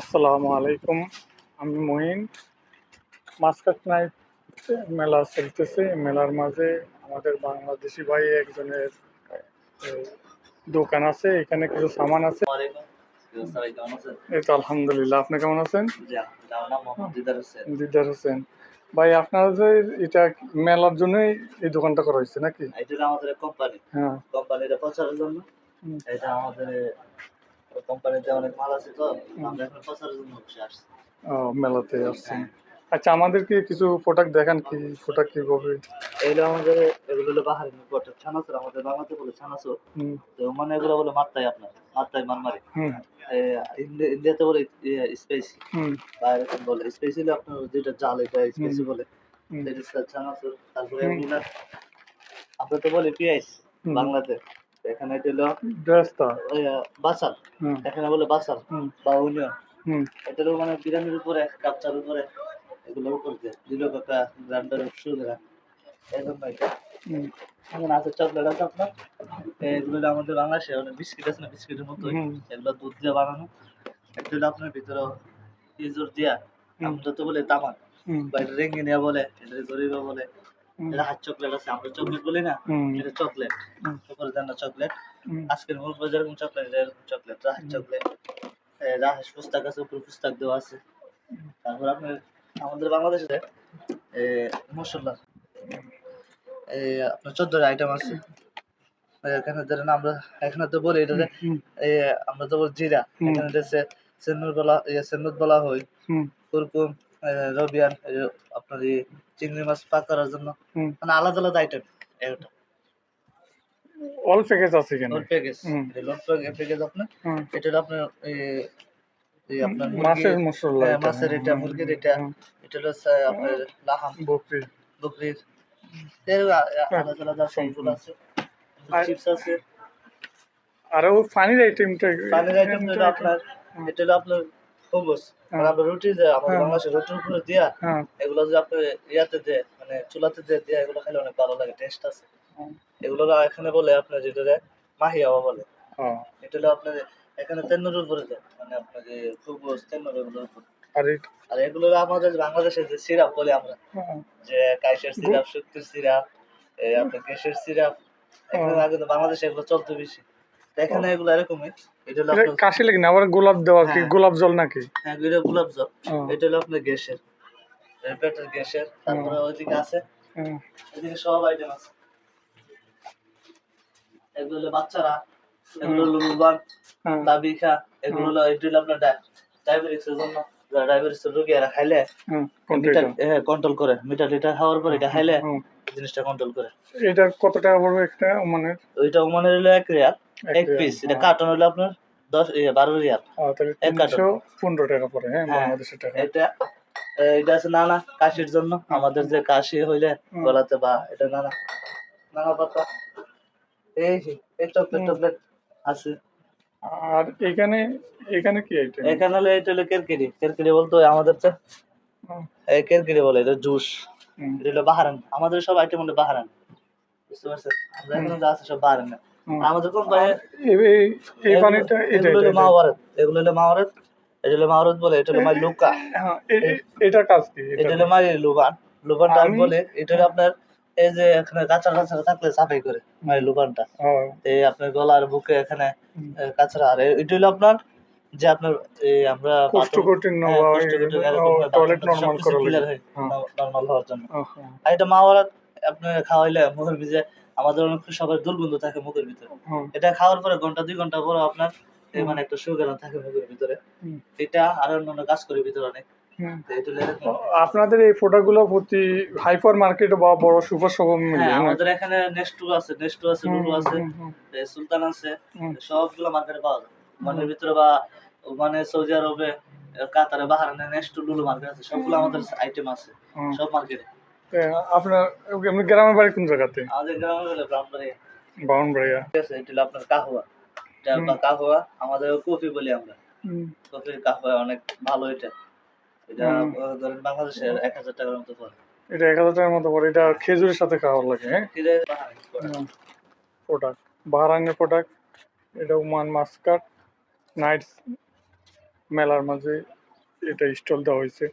আসসালামু আলাইকুম। আমি মহিন মাস্কাট নাইট মেলা চলতেছে। মেলার মাঝে আমাদের বাংলাদেশি ভাই একজনের দোকান আছে। এখানে কিছু সামান আছে। এই তো আলহামদুলিল্লাহ। আপনি কেমন আছেন? দিদার হোসেন। ভাই আপনার যে এটা মেলার জন্যই এই দোকানটা করা হয়েছে নাকি? এটা আমাদের কোম্পানি হ্যাঁ। কোম্পানিটা প্রচারের জন্য। এটা আমাদের কোম্পানিতে অনেক মাল আছে তো আমরা এখন প্রচারের জন্য বসে আসছি। ও, মেলাতে আসছেন। আচ্ছা আমাদেরকে কিছু প্রোডাক্ট দেখান কি? প্রোডাক্ট কীভাবে? এইগুলো আমাদের এগুলো হলো বাহারি প্রোডাক্ট ছানাচুর আমাদের বাংলাতে বলে ছানাচুর। তো মানে এগুলো বলে মাত্রাই আপনার মাত্রাই মানমারি ইন্ডিয়াতে বলে স্পেস বাইরে বলে স্পেস হলে আপনার যেটা জাল এটা স্পেস। বলে। ছানাচুর তারপরে। আমরা তো বলি পিয়াইস বাংলাতে। এখানে হলো ড্রেসটা বাসাল এখানে বলে বাসাল বা ইউনিয়ন হুম। এটারও মানে বিরিয়ানির উপরে কাপচার উপরে এগুলোর উপর দিয়ে। দিল কাকা গ্রান্ডার এই জন্য এটা এমন আছে চকলেট আছে আপনার? এগুলো আমাদের বাংলাদেশে অনেক বিস্কিট আছে না বিস্কিটের মতো। এগুলো দুধ দিয়ে বানানো। এটা হলো আপনার ভিতরে ইজোর দিয়া। আমরা তো বলে তামাক। বা এটা রেঙ্গিনিয়া বলে এটা গরিবা বলে। এটা হাত চকলেট আছে আমরা চকলেট বলি না এটা চকলেট। উপরে দেন চকলেট আজকের মূল যেরকম চকলেট এরকম চকলেট চকলেট রাহেশ পুস্তক আছে উপরে পুস্তক দেওয়া আছে। তারপর আপনার আমাদের বাংলাদেশে মশলা আপনার চোদ্দ আইটেম আছে। এখানে ধরেন আমরা এখানে তো বলি এটা আমরা তো বলি জিরা। এখানে সেনুর বলা বলা হয়। কুরকুম রবিয়ান আপনার চিংড়ি মাছ পাক করার জন্য। মানে আলাদা আলাদা আইটেম এটা অল প্যাকেজ আছে কেন লোড প্যাকেজ হুম। লোড প্যাকেজ আপনার। এটা হলো আপনার এই এই আপনার মাছের মশলা হ্যাঁ, মাছের এটা মুরগির এটা। এটা হলো আপনার লাহাম। বকরি বকরির। এর আ- আলাদা আলাদা সবগুলো আছে। চিপস আছে। আর ও পানির আইটেমটা পানির আইটেম হলো আপনার এটা হলো আপনার খবস মানে আমরা রুটি যে আমাদের হ্যাঁ। বাংলাদেশে রুটির উপরে দিয়া হ্যাঁ। এগুলো যে আপনি ইয়াতে দে মানে চুলাতে দিয়ে দিয়া এগুলো খেলে অনেক ভালো লাগে টেস্ট আছে। এগুলো এখানে বলে আপনার যেটা বলে। এটা হলো আপনার এখানে তেন্নুর উপরে দেয় মানে আপনার যে খবস তেন্নুর এগুলোর উপর। আর এগুলো আমাদের বাংলাদেশের যে সিরাপ বলি আমরা হ্যাঁ, যে কাইসের সিরাপ শক্তির সিরাপ এই আপনার গ্যাসের সিরাপ আগে বাংলাদেশে এগুলো চলতো বেশি। এখানে এগুলো এরকমই। এটা হলো আপনার কাশি লাগে না? আবার গোলাপ দেওয়া কি? হ্যাঁ। গোলাপ জল নাকি? হ্যাঁ এটা গোলাপ জল। এটা হলো আপনার গ্যাসের। পেটের গ্যাসের। তারপরে ওইদিকে আছে। হ্যাঁ, এদিকে সব আইটেম আছে। এগুলো হলো বাচ্চারা এগুলো হলো লুবান হ্যাঁ, তাবিখা এগুলো হলো এটা হলো আপনার ডায়াবেটিক্সের জন্য। রোগী এরা খাইলে হ্যাঁ, কন্ট্রোল করে। মিটার লিটার খাওয়ার পর এটা খাইলে জিনিসটা কন্ট্রোল করে। এটা কত টাকা পড়বে একটা মানে ওইটা মানে হলো এক রিয়াল। এক পিস এটা হ্যাঁ। কার্টন হলো আপনার দশ এ, বারো রিয়াল। তাহলে এক কার্টন। পনেরো টাকা পড়ে হ্যাঁ হ্যাঁ। বাংলাদেশের টাকা। এটা এটা আছে নানা কাশির জন্য। আমাদের যে কাশি হইলে গলাতে বা এটা নানা। নানা পাতা। এই এই চকলেট। টকলেট আছে। আর এখানে এখানে কি আইটেম এখানে হলো এটা হলো কেরকেরি। কেরকেরি বলতো আমাদের তো এই কেরকেরি বলে এটা জুস। এটা হলো বাহারান। আমাদের সব আইটেম হলো বাহারান। বুঝতে পারছেন? আমরা এখানে যা আছে সব বাহারান। না আমাদের কোম্পানি এই পানিটা এটা হলো এটা- এগুলো হলো মাওয়ারত এটা হলো মাওয়ারত বলে এটা হলো মাই লুকা। এ- এ- এটার কাজ কি? এটা এটা হলো মাই লুবান। লুবানটা আমি আমি- বলে এটা হলো আপনার এই যে এখানে কাঁচা কাঁচা থাকলে সাফাই করে মাই লুবানটা। এই আপনার গলার বুকে এখানে। কাঁচরা। আর এটা হলো আপনার যে আপনার এই আমরা কোষ্ঠকাঠিন্য হ্যাঁ, বা হয়, টয়লেট নরমাল। নরমাল হওয়ার জন্য। আর এটা মাওয়ারাত আপনি খাওয়াইলে মুখের ভিজে আমাদের অনেক সবার দুর্গন্ধ থাকে মুখের ভিতরে। এটা খাওয়ার পরে ঘণ্টা দুই ঘণ্টা পরে আপনার মানে একটা সুগার থাকে মুখের ভিতরে। এটা আর অন্যান্য কাজ করে ভিতরে অনেক। এরকম। আপনাদের এই প্রোডাক্টগুলো প্রতি হাইপার মার্কেট বা বড় সুপার শপে মিলে হ্যাঁ আমাদের এখানে নেস্টু আছে নেস্টু আছে লুলু আছে সুলতান আছে। সবগুলো মার্কেটে পাওয়া যায়। মানে ভিতরে বা মানে সৌদি আরবে কাতারে বাহারানে নেস্টু লুলু মার্কেট আছে। সবগুলো আমাদের আইটেম আছে। সব মার্কেটে আপনার গ্রামের বাড়ি কোন জায়গাতে? আমাদের গ্রামে হলে ব্রাহ্মণবাড়ি বাউনবাড়িয়া ঠিক আছে এটা হলো আপনার কাহুয়া। এটা আপনার কাহুয়া আমাদের কফি বলি আমরা। হুম, কফির কাহুয়া অনেক ভালো এটা। এটা ধরেন বাংলাদেশের এক হাজার টাকার মতো পড়ে। এটা এক হাজার টাকার মতো পড়ে। এটা খেজুরের সাথে খাওয়া লাগে হ্যাঁ। Product product. এটা ওমান মাস্কাট মেলার মাঝে এটা স্টল দেওয়া হয়েছে।